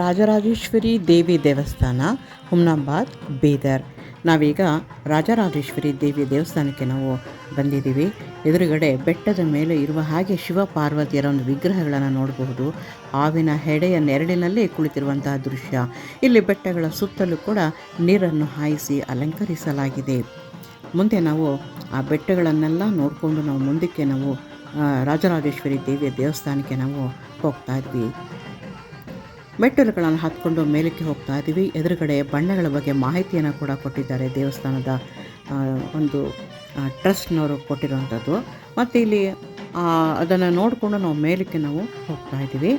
ರಾಜರಾಜೇಶ್ವರಿ ದೇವಿ ದೇವಸ್ಥಾನ, ಹುಮ್ನಾಬಾದ್, ಬೀದರ್. ನಾವೀಗ ರಾಜರಾಜೇಶ್ವರಿ ದೇವಿ ದೇವಸ್ಥಾನಕ್ಕೆ ನಾವು ಬಂದಿದ್ದೀವಿ. ಎದುರುಗಡೆ ಬೆಟ್ಟದ ಮೇಲೆ ಇರುವ ಹಾಗೆ ಶಿವ ಪಾರ್ವತಿಯರ ಒಂದು ವಿಗ್ರಹಗಳನ್ನು ನೋಡಬಹುದು. ಹಾವಿನ ಹೆಡೆಯ ನೆರಳಿನಲ್ಲೇ ಕುಳಿತಿರುವಂತಹ ದೃಶ್ಯ. ಇಲ್ಲಿ ಬೆಟ್ಟಗಳ ಸುತ್ತಲೂ ಕೂಡ ನೀರನ್ನು ಹಾಯಿಸಿ ಅಲಂಕರಿಸಲಾಗಿದೆ. ಮುಂದೆ ನಾವು ಆ ಬೆಟ್ಟಗಳನ್ನೆಲ್ಲ ನೋಡಿಕೊಂಡು ನಾವು ಮುಂದಕ್ಕೆ ನಾವು ರಾಜರಾಜೇಶ್ವರಿ ದೇವಿಯ ದೇವಸ್ಥಾನಕ್ಕೆ ನಾವು ಹೋಗ್ತಾ ಇದ್ವಿ. ಮೆಟ್ಟಲುಗಳನ್ನು ಹತ್ಕೊಂಡು ಮೇಲಕ್ಕೆ ಹೋಗ್ತಾ ಇದ್ದೀವಿ. ಎದುರುಗಡೆ ಬಣ್ಣಗಳ ಬಗ್ಗೆ ಮಾಹಿತಿಯನ್ನು ಕೂಡ ಕೊಟ್ಟಿದ್ದಾರೆ ದೇವಸ್ಥಾನದ ಒಂದು ಟ್ರಸ್ಟ್ನವರು ಕೊಟ್ಟಿರುವಂಥದ್ದು. ಮತ್ತು ಇಲ್ಲಿ ಅದನ್ನು ನೋಡಿಕೊಂಡು ನಾವು ಮೇಲಕ್ಕೆ ನಾವು ಹೋಗ್ತಾ ಇದ್ದೀವಿ.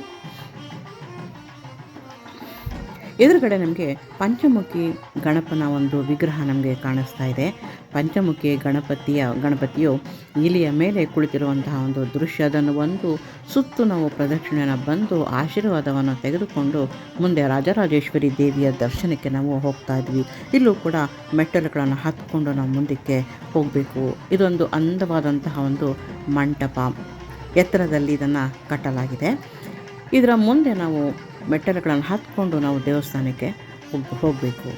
ಎದುರುಗಡೆ ನಮಗೆ ಪಂಚಮುಖಿ ಗಣಪನ ಒಂದು ವಿಗ್ರಹ ನಮಗೆ ಕಾಣಿಸ್ತಾ ಇದೆ. ಪಂಚಮುಖಿ ಗಣಪತಿಯ, ಗಣಪತಿಯು ಇಲಿಯ ಮೇಲೆ ಕುಳಿತಿರುವಂತಹ ಒಂದು ದೃಶ್ಯ. ಅದನ್ನು ಒಂದು ಸುತ್ತು ನಾವು ಪ್ರದಕ್ಷಿಣೆಯನ್ನು ಬಂದು ಆಶೀರ್ವಾದವನ್ನು ತೆಗೆದುಕೊಂಡು ಮುಂದೆ ರಾಜರಾಜೇಶ್ವರಿ ದೇವಿಯ ದರ್ಶನಕ್ಕೆ ನಾವು ಹೋಗ್ತಾ ಇದ್ವಿ. ಇಲ್ಲೂ ಕೂಡ ಮೆಟ್ಟಲುಗಳನ್ನು ಹತ್ಕೊಂಡು ನಾವು ಮುಂದಕ್ಕೆ ಹೋಗಬೇಕು. ಇದೊಂದು ಅಂದವಾದಂತಹ ಒಂದು ಮಂಟಪ. ಎತ್ತರದಲ್ಲಿ ಇದನ್ನು ಕಟ್ಟಲಾಗಿದೆ. ಇದರ ಮುಂದೆ ನಾವು ಮೆಟ್ಟಲುಗಳನ್ನು ಹತ್ಕೊಂಡು ನಾವು ದೇವಸ್ಥಾನಕ್ಕೆ ಹೋಗಿ, ಹೋಗಬೇಕು.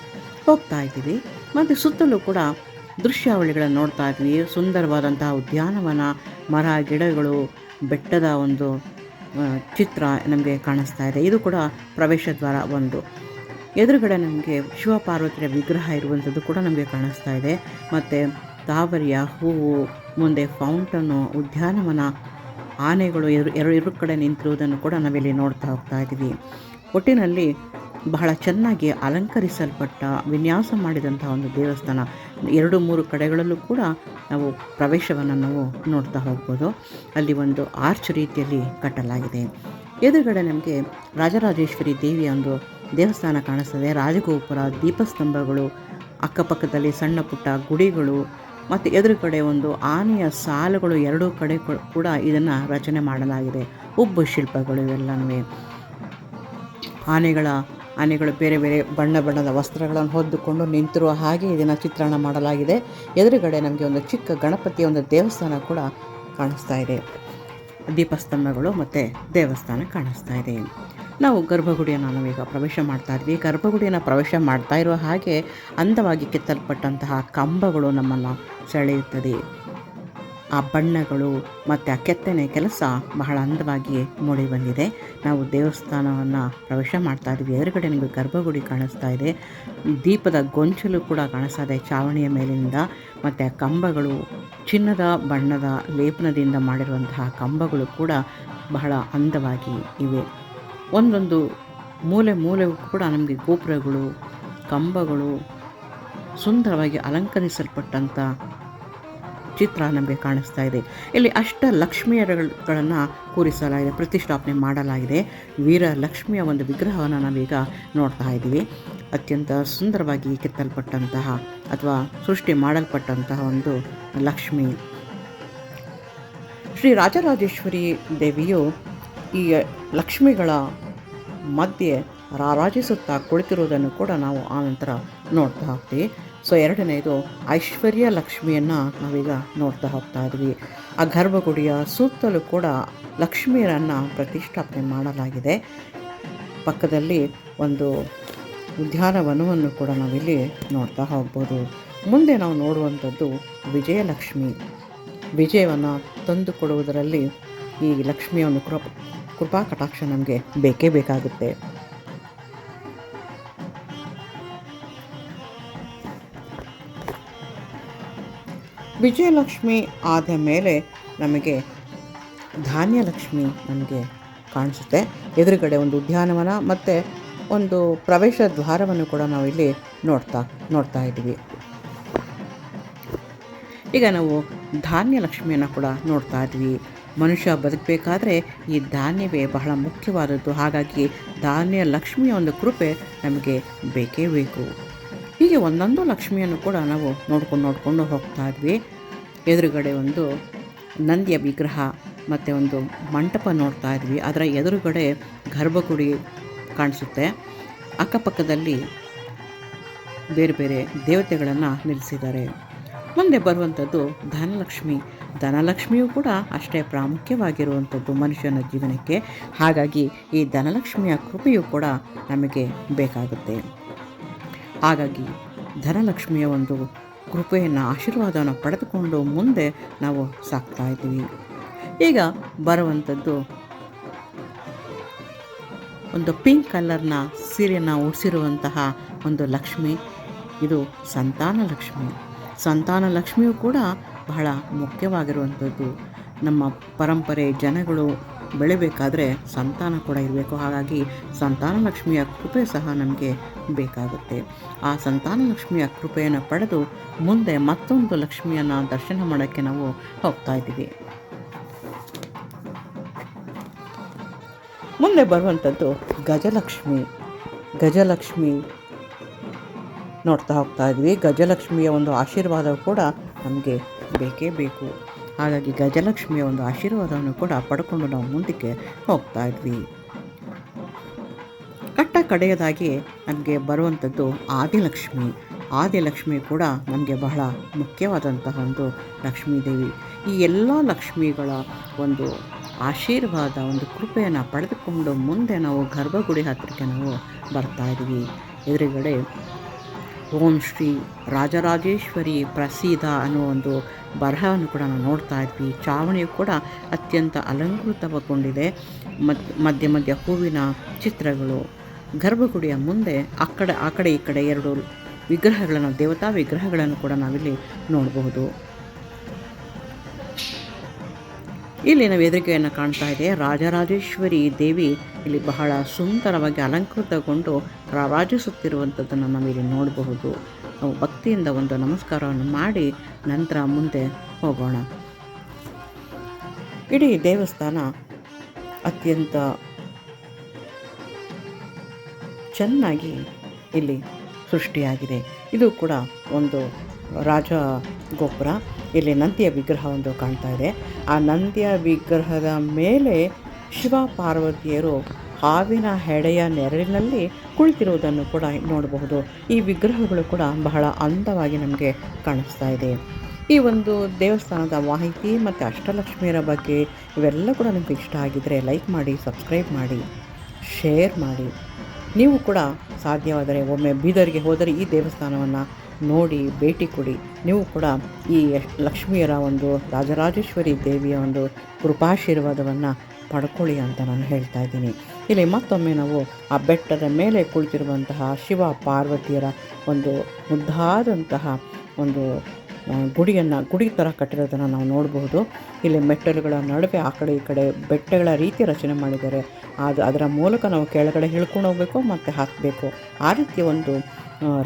ಹೋಗ್ತಾ ಇದ್ದೀವಿ. ಮತ್ತು ಸುತ್ತಲೂ ಕೂಡ ದೃಶ್ಯಾವಳಿಗಳನ್ನು ನೋಡ್ತಾ ಇದ್ವಿ ಸುಂದರವಾದಂತಹ ಉದ್ಯಾನವನ, ಮರ, ಗಿಡಗಳು, ಬೆಟ್ಟದ ಒಂದು ಚಿತ್ರ ನಮಗೆ ಕಾಣಿಸ್ತಾ ಇದೆ. ಇದು ಕೂಡ ಪ್ರವೇಶ ದ್ವಾರ ಒಂದು. ಎದುರುಗಡೆ ನಮಗೆ ಶಿವಪಾರ್ವತಿಯ ವಿಗ್ರಹ ಇರುವಂಥದ್ದು ಕೂಡ ನಮಗೆ ಕಾಣಿಸ್ತಾ ಇದೆ. ಮತ್ತು ತಾವರಿಯ ಹೂವು, ಮುಂದೆ ಫೌಂಟನ್ನು ಉದ್ಯಾನವನ ಆನೆಗಳು ಎರಡು ಎರಡು ಎರಡು ಕಡೆ ನಿಂತಿರುವುದನ್ನು ಕೂಡ ನಾವಿಲ್ಲಿ ನೋಡ್ತಾ ಹೋಗ್ತಾ ಇದ್ದೀವಿ. ಒಟ್ಟಿನಲ್ಲಿ ಬಹಳ ಚೆನ್ನಾಗಿ ಅಲಂಕರಿಸಲ್ಪಟ್ಟ, ವಿನ್ಯಾಸ ಮಾಡಿದಂತಹ ಒಂದು ದೇವಸ್ಥಾನ. ಎರಡು ಮೂರು ಕಡೆಗಳಲ್ಲೂ ಕೂಡ ನಾವು ಪ್ರವೇಶವನ್ನು ನಾವು ನೋಡ್ತಾ ಹೋಗ್ಬೋದು. ಅಲ್ಲಿ ಒಂದು ಆರ್ಚ್ ರೀತಿಯಲ್ಲಿ ಕಟ್ಟಲಾಗಿದೆ. ಎದುರುಗಡೆ ನಮಗೆ ರಾಜರಾಜೇಶ್ವರಿ ದೇವಿಯ ಒಂದು ದೇವಸ್ಥಾನ ಕಾಣಿಸ್ತದೆ. ರಾಜಗೋಪುರ, ದೀಪಸ್ತಂಭಗಳು, ಅಕ್ಕಪಕ್ಕದಲ್ಲಿ ಸಣ್ಣ ಪುಟ್ಟ ಗುಡಿಗಳು ಮತ್ತು ಎದುರುಗಡೆ ಒಂದು ಆನೆಯ ಸಾಲುಗಳು ಎರಡೂ ಕಡೆ ಕೂಡ ಇದನ್ನು ರಚನೆ ಮಾಡಲಾಗಿದೆ. ಉಬ್ಬು ಶಿಲ್ಪಗಳು ಇವೆಲ್ಲನೂ. ಆನೆಗಳ, ಆನೆಗಳು ಬೇರೆ ಬೇರೆ ಬಣ್ಣ ಬಣ್ಣದ ವಸ್ತ್ರಗಳನ್ನು ಹೊದ್ದುಕೊಂಡು ನಿಂತಿರುವ ಹಾಗೆ ಇದನ್ನು ಚಿತ್ರಣ ಮಾಡಲಾಗಿದೆ. ಎದುರುಗಡೆ ನಮಗೆ ಒಂದು ಚಿಕ್ಕ ಗಣಪತಿಯ ಒಂದು ದೇವಸ್ಥಾನ ಕೂಡ ಕಾಣಿಸ್ತಾ ಇದೆ. ದೀಪಸ್ತಂಭಗಳು ಮತ್ತು ದೇವಸ್ಥಾನ ಕಾಣಿಸ್ತಾ ಇದೆ. ನಾವು ಗರ್ಭಗುಡಿಯನ್ನು ನಾವೀಗ ಪ್ರವೇಶ ಮಾಡ್ತಾ ಇದ್ವಿ. ಗರ್ಭಗುಡಿಯನ್ನು ಪ್ರವೇಶ ಮಾಡ್ತಾ ಇರುವ ಹಾಗೆ ಅಂದವಾಗಿ ಕೆತ್ತಲ್ಪಟ್ಟಂತಹ ಕಂಬಗಳು ನಮ್ಮನ್ನು ಸೆಳೆಯುತ್ತದೆ. ಆ ಬಣ್ಣಗಳು ಮತ್ತು ಆ ಕೆತ್ತನೆ ಕೆಲಸ ಬಹಳ ಅಂದವಾಗಿ ಮೂಡಿ ಬಂದಿದೆ ನಾವು ದೇವಸ್ಥಾನವನ್ನು ಪ್ರವೇಶ ಮಾಡ್ತಾ ಇದ್ವಿ. ಎದುರುಗಡೆ ನಿಮಗೆ ಗರ್ಭಗುಡಿ ಕಾಣಿಸ್ತಾ ಇದೆ. ದೀಪದ ಗೊಂಚಲು ಕೂಡ ಕಾಣಿಸ್ತಾ ಇದೆ ಚಾವಣಿಯ ಮೇಲಿನಿಂದ. ಮತ್ತು ಆ ಕಂಬಗಳು ಚಿನ್ನದ ಬಣ್ಣದ ಲೇಪನದಿಂದ ಮಾಡಿರುವಂತಹ ಕಂಬಗಳು ಕೂಡ ಬಹಳ ಅಂದವಾಗಿ ಇವೆ. ಒಂದೊಂದು ಮೂಲೆ ಮೂಲೆಗೂ ಕೂಡ ನಮಗೆ ಗೋಪುರಗಳು, ಕಂಬಗಳು ಸುಂದರವಾಗಿ ಅಲಂಕರಿಸಲ್ಪಟ್ಟಂಥ ಚಿತ್ರ ನಮಗೆ ಕಾಣಿಸ್ತಾ ಇದೆ. ಇಲ್ಲಿ ಅಷ್ಟ ಲಕ್ಷ್ಮಿಯರುಗಳನ್ನು ಕೂರಿಸಲಾಗಿದೆ, ಪ್ರತಿಷ್ಠಾಪನೆ ಮಾಡಲಾಗಿದೆ. ವೀರ ಲಕ್ಷ್ಮಿಯ ಒಂದು ವಿಗ್ರಹವನ್ನು ನಾವೀಗ ನೋಡ್ತಾ ಇದ್ದೀವಿ. ಅತ್ಯಂತ ಸುಂದರವಾಗಿ ಕೆತ್ತಲ್ಪಟ್ಟಂತಹ ಅಥವಾ ಸೃಷ್ಟಿ ಮಾಡಲ್ಪಟ್ಟಂತಹ ಒಂದು ಲಕ್ಷ್ಮಿ. ಶ್ರೀ ರಾಜರಾಜೇಶ್ವರಿ ದೇವಿಯು ಈ ಲಕ್ಷ್ಮಿಗಳ ಮಧ್ಯೆ ರಾರಾಜಿಸುತ್ತಾ ಕುಳಿತಿರುವುದನ್ನು ಕೂಡ ನಾವು ಆನಂತರ ನೋಡ್ತಾ ಹೋಗ್ತೀವಿ. ಸೊ ಎರಡನೇದು ಐಶ್ವರ್ಯ ಲಕ್ಷ್ಮಿಯನ್ನು ನಾವೀಗ ನೋಡ್ತಾ ಹೋಗ್ತಾ ಇದ್ವಿ. ಆ ಗರ್ಭಗುಡಿಯ ಸುತ್ತಲೂ ಕೂಡ ಲಕ್ಷ್ಮಿಯರನ್ನು ಪ್ರತಿಷ್ಠಾಪನೆ ಮಾಡಲಾಗಿದೆ. ಪಕ್ಕದಲ್ಲಿ ಒಂದು ಉದ್ಯಾನವನವನ್ನು ಕೂಡ ನಾವಿಲ್ಲಿ ನೋಡ್ತಾ ಹೋಗ್ಬೋದು. ಮುಂದೆ ನಾವು ನೋಡುವಂಥದ್ದು ವಿಜಯಲಕ್ಷ್ಮಿ. ವಿಜಯವನ್ನು ತಂದುಕೊಡುವುದರಲ್ಲಿ ಈ ಲಕ್ಷ್ಮಿಯ ಒಂದು ಕೃಪ ಕೃಪಾ ಕಟಾಕ್ಷ ನಮಗೆ ಬೇಕೇ ಬೇಕಾಗುತ್ತೆ. ವಿಜಯಲಕ್ಷ್ಮಿ ಆದ ಮೇಲೆ ನಮಗೆ ಧಾನ್ಯಲಕ್ಷ್ಮಿ ನಮಗೆ ಕಾಣಿಸುತ್ತೆ. ಎದುರುಗಡೆ ಒಂದು ಉದ್ಯಾನವನ ಮತ್ತು ಒಂದು ಪ್ರವೇಶ ದ್ವಾರವನ್ನು ಕೂಡ ನಾವು ಇಲ್ಲಿ ನೋಡ್ತಾ ನೋಡ್ತಾ ಇದ್ದೀವಿ. ಈಗ ನಾವು ಧಾನ್ಯಲಕ್ಷ್ಮಿಯನ್ನು ಕೂಡ ನೋಡ್ತಾ ಇದ್ವಿ. ಮನುಷ್ಯ ಬದುಕಬೇಕಾದ್ರೆ ಈ ಧಾನ್ಯವೇ ಬಹಳ ಮುಖ್ಯವಾದದ್ದು. ಹಾಗಾಗಿ ಧಾನ್ಯ ಲಕ್ಷ್ಮಿಯ ಒಂದು ಕೃಪೆ ನಮಗೆ ಬೇಕೇ ಬೇಕು. ಹೀಗೆ ಒಂದೊಂದು ಲಕ್ಷ್ಮಿಯನ್ನು ಕೂಡ ನಾವು ನೋಡ್ಕೊಂಡು ನೋಡಿಕೊಂಡು ಹೋಗ್ತಾ ಇದ್ವಿ. ಎದುರುಗಡೆ ಒಂದು ನಂದಿಯ ವಿಗ್ರಹ, ಮತ್ತು ಒಂದು ಮಂಟಪ ನೋಡ್ತಾ ಇದ್ವಿ. ಅದರ ಎದುರುಗಡೆ ಗರ್ಭಗುಡಿ ಕಾಣಿಸುತ್ತೆ. ಅಕ್ಕಪಕ್ಕದಲ್ಲಿ ಬೇರೆ ಬೇರೆ ದೇವತೆಗಳನ್ನು ನಿಲ್ಲಿಸಿದ್ದಾರೆ. ಮುಂದೆ ಬರುವಂಥದ್ದು ಧನಲಕ್ಷ್ಮಿ. ಧನಲಕ್ಷ್ಮಿಯೂ ಕೂಡ ಅಷ್ಟೇ ಪ್ರಾಮುಖ್ಯವಾಗಿರುವಂಥದ್ದು ಮನುಷ್ಯನ ಜೀವನಕ್ಕೆ. ಹಾಗಾಗಿ ಈ ಧನಲಕ್ಷ್ಮಿಯ ಕೃಪೆಯೂ ಕೂಡ ನಮಗೆ ಬೇಕಾಗುತ್ತೆ. ಹಾಗಾಗಿ ಧನಲಕ್ಷ್ಮಿಯ ಒಂದು ಕೃಪೆಯನ್ನು ಆಶೀರ್ವಾದವನ್ನು ಪಡೆದುಕೊಂಡು ಮುಂದೆ ನಾವು ಸಾಕ್ತಾ ಇದ್ದೀವಿ. ಈಗ ಬರುವಂಥದ್ದು ಒಂದು ಪಿಂಕ್ ಕಲರ್ನ ಸೀರೆಯನ್ನು ಉಡಿಸಿರುವಂತಹ ಒಂದು ಲಕ್ಷ್ಮಿ. ಇದು ಸಂತಾನ ಲಕ್ಷ್ಮಿ. ಸಂತಾನ ಲಕ್ಷ್ಮಿಯೂ ಕೂಡ ಬಹಳ ಮುಖ್ಯವಾಗಿರುವಂಥದ್ದು. ನಮ್ಮ ಪರಂಪರೆ, ಜನಗಳು ಬೆಳಿಬೇಕಾದ್ರೆ ಸಂತಾನ ಕೂಡ ಇರಬೇಕು. ಹಾಗಾಗಿ ಸಂತಾನ ಲಕ್ಷ್ಮಿಯ ಕೃಪೆ ಸಹ ನಮಗೆ ಬೇಕಾಗುತ್ತೆ. ಆ ಸಂತಾನ ಲಕ್ಷ್ಮಿಯ ಕೃಪೆಯನ್ನು ಪಡೆದು ಮುಂದೆ ಮತ್ತೊಂದು ಲಕ್ಷ್ಮಿಯನ್ನು ದರ್ಶನ ಮಾಡೋಕ್ಕೆ ನಾವು ಹೋಗ್ತಾ ಇದ್ದೀವಿ. ಮುಂದೆ ಬರುವಂಥದ್ದು ಗಜಲಕ್ಷ್ಮಿ. ಗಜಲಕ್ಷ್ಮಿ ನೋಡ್ತಾ ಹೋಗ್ತಾ ಇದ್ವಿ ಗಜಲಕ್ಷ್ಮಿಯ ಒಂದು ಆಶೀರ್ವಾದವು ಕೂಡ ನಮಗೆ ಬೇಕೇ ಬೇಕು. ಹಾಗಾಗಿ ಗಜಲಕ್ಷ್ಮಿಯ ಒಂದು ಆಶೀರ್ವಾದವನ್ನು ಕೂಡ ಪಡ್ಕೊಂಡು ನಾವು ಮುಂದಕ್ಕೆ ಹೋಗ್ತಾ ಇದ್ವಿ. ಕಟ್ಟ ಕಡೆಯದಾಗಿ ನಮಗೆ ಬರುವಂಥದ್ದು ಆದಿಲಕ್ಷ್ಮಿ. ಆದಿಲಕ್ಷ್ಮಿ ಕೂಡ ನಮಗೆ ಬಹಳ ಮುಖ್ಯವಾದಂತಹ ಒಂದು ಲಕ್ಷ್ಮೀದೇವಿ ಈ ಎಲ್ಲ ಲಕ್ಷ್ಮಿಗಳ ಒಂದು ಆಶೀರ್ವಾದ, ಒಂದು ಕೃಪೆಯನ್ನು ಪಡೆದುಕೊಂಡು ಮುಂದೆ ನಾವು ಗರ್ಭಗುಡಿ ಹತ್ತಿರಕ್ಕೆ ನಾವು ಬರ್ತಾ ಇದ್ದೀವಿ ಎದುರುಗಡೆ ಓಂ ಶ್ರೀ ರಾಜರಾಜೇಶ್ವರಿ ಪ್ರಸೀದ ಅನ್ನೋ ಒಂದು ಬರಹವನ್ನು ಕೂಡ ನಾವು ನೋಡ್ತಾ ಇದ್ವಿ. ಚಾವಣಿಯು ಕೂಡ ಅತ್ಯಂತ ಅಲಂಕೃತಗೊಂಡಿದೆ. ಮಧ್ಯ ಮಧ್ಯ ಮಧ್ಯ ಹೂವಿನ ಚಿತ್ರಗಳು, ಗರ್ಭಗುಡಿಯ ಮುಂದೆ ಆ ಕಡೆ ಆ ಕಡೆ, ಈ ಕಡೆ ಎರಡು ವಿಗ್ರಹಗಳನ್ನು, ದೇವತಾ ವಿಗ್ರಹಗಳನ್ನು ಕೂಡ ನಾವಿಲ್ಲಿ ನೋಡಬಹುದು ಇಲ್ಲಿ ನಾವು ಎದುರಿಗೆಯನ್ನು ಕಾಣ್ತಾ ಇದೆ. ರಾಜರಾಜೇಶ್ವರಿ ದೇವಿ ಇಲ್ಲಿ ಬಹಳ ಸುಂದರವಾಗಿ ಅಲಂಕೃತಗೊಂಡು ರಾರಾಜಿಸುತ್ತಿರುವಂಥದ್ದನ್ನು ನಾವಿಲ್ಲಿ ನೋಡಬಹುದು. ನಾವು ಭಕ್ತಿಯಿಂದ ಒಂದು ನಮಸ್ಕಾರವನ್ನು ಮಾಡಿ ನಂತರ ಮುಂದೆ ಹೋಗೋಣ. ಇಡೀ ದೇವಸ್ಥಾನ ಅತ್ಯಂತ ಚೆನ್ನಾಗಿ ಇಲ್ಲಿ ಸೃಷ್ಟಿಯಾಗಿದೆ. ಇದು ಕೂಡ ಒಂದು ರಾಜ ಗೋಪುರ, ಇಲ್ಲಿ ನಂದಿಯ ವಿಗ್ರಹ ಒಂದು ಕಾಣ್ತಾ ಇದೆ. ಆ ನಂದಿಯ ವಿಗ್ರಹದ ಮೇಲೆ ಶಿವ ಪಾರ್ವತಿಯರು ಹಾವಿನ ಹೆಡೆಯ ನೆರಳಿನಲ್ಲಿ ಕುಳಿತಿರುವುದನ್ನು ಕೂಡ ನೋಡಬಹುದು. ಈ ವಿಗ್ರಹಗಳು ಕೂಡ ಬಹಳ ಅಂದವಾಗಿ ನಮಗೆ ಕಾಣಿಸ್ತಾ ಇದೆ. ಈ ಒಂದು ದೇವಸ್ಥಾನದ ಮಾಹಿತಿ ಮತ್ತು ಅಷ್ಟಲಕ್ಷ್ಮಿಯರ ಬಗ್ಗೆ ಇವೆಲ್ಲ ಕೂಡ ನಿಮಗೆ ಇಷ್ಟ ಆಗಿದ್ದರೆ ಲೈಕ್ ಮಾಡಿ ಸಬ್ಸ್ಕ್ರೈಬ್ ಮಾಡಿ ಶೇರ್ ಮಾಡಿ. ನೀವು ಕೂಡ ಸಾಧ್ಯವಾದರೆ ಒಮ್ಮೆ ಬೀದರ್ಗೆ ಹೋದರೆ ಈ ದೇವಸ್ಥಾನವನ್ನು ನೋಡಿ ಭೇಟಿ ಕೊಡಿ. ನೀವು ಕೂಡ ಈ ಲಕ್ಷ್ಮಿಯರ ಒಂದು ರಾಜರಾಜೇಶ್ವರಿ ದೇವಿಯ ಒಂದು ಕೃಪಾಶೀರ್ವಾದವನ್ನು ಪಡ್ಕೊಳ್ಳಿ ಅಂತ ನಾನು ಹೇಳ್ತಾ ಇದ್ದೀನಿ. ಇಲ್ಲಿ ಮತ್ತೊಮ್ಮೆ ನಾವು ಆ ಬೆಟ್ಟದ ಮೇಲೆ ಕುಳಿತಿರುವಂತಹ ಶಿವ ಪಾರ್ವತಿಯರ ಒಂದು ಮುದ್ದಾದಂತಹ ಒಂದು ಗುಡಿಯನ್ನು, ಗುಡಿ ಥರ ಕಟ್ಟಿರೋದನ್ನು ನಾವು ನೋಡಬಹುದು ಇಲ್ಲಿ ಮೆಟ್ಟಲುಗಳ ನಡುವೆ ಆ ಕಡೆ ಈ ಕಡೆ ಬೆಟ್ಟಗಳ ರೀತಿ ರಚನೆ ಮಾಡಿದ್ದಾರೆ. ಅದು ಅದರ ಮೂಲಕ ನಾವು ಕೆಳಗಡೆ ಹಿಳ್ಕೊಂಡು ಹೋಗಬೇಕು ಮತ್ತು ಹಾಕಬೇಕು. ಆ ರೀತಿಯ ಒಂದು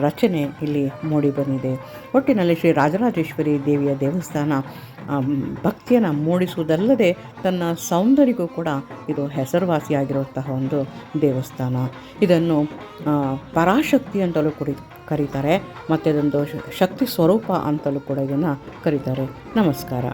ರಚನೆ ಇಲ್ಲಿ ಮೂಡಿ ಬಂದಿದೆ. ಒಟ್ಟಿನಲ್ಲಿ ಶ್ರೀ ರಾಜರಾಜೇಶ್ವರಿ ದೇವಿಯ ದೇವಸ್ಥಾನ ಭಕ್ತಿಯನ್ನು ಮೂಡಿಸುವುದಲ್ಲದೆ ತನ್ನ ಸೌಂದರ್ಯಕ್ಕೂ ಕೂಡ ಇದು ಹೆಸರುವಾಸಿಯಾಗಿರುವಂತಹ ಒಂದು ದೇವಸ್ಥಾನ. ಇದನ್ನು ಪರಾಶಕ್ತಿ ಅಂತಲೂ ಕುಡಿ ಕರೀತಾರೆ. ಮತ್ತು ಇದೊಂದು ಶಕ್ತಿ ಸ್ವರೂಪ ಅಂತಲೂ ಕೂಡ ಇದನ್ನು ಕರೀತಾರೆ. ನಮಸ್ಕಾರ.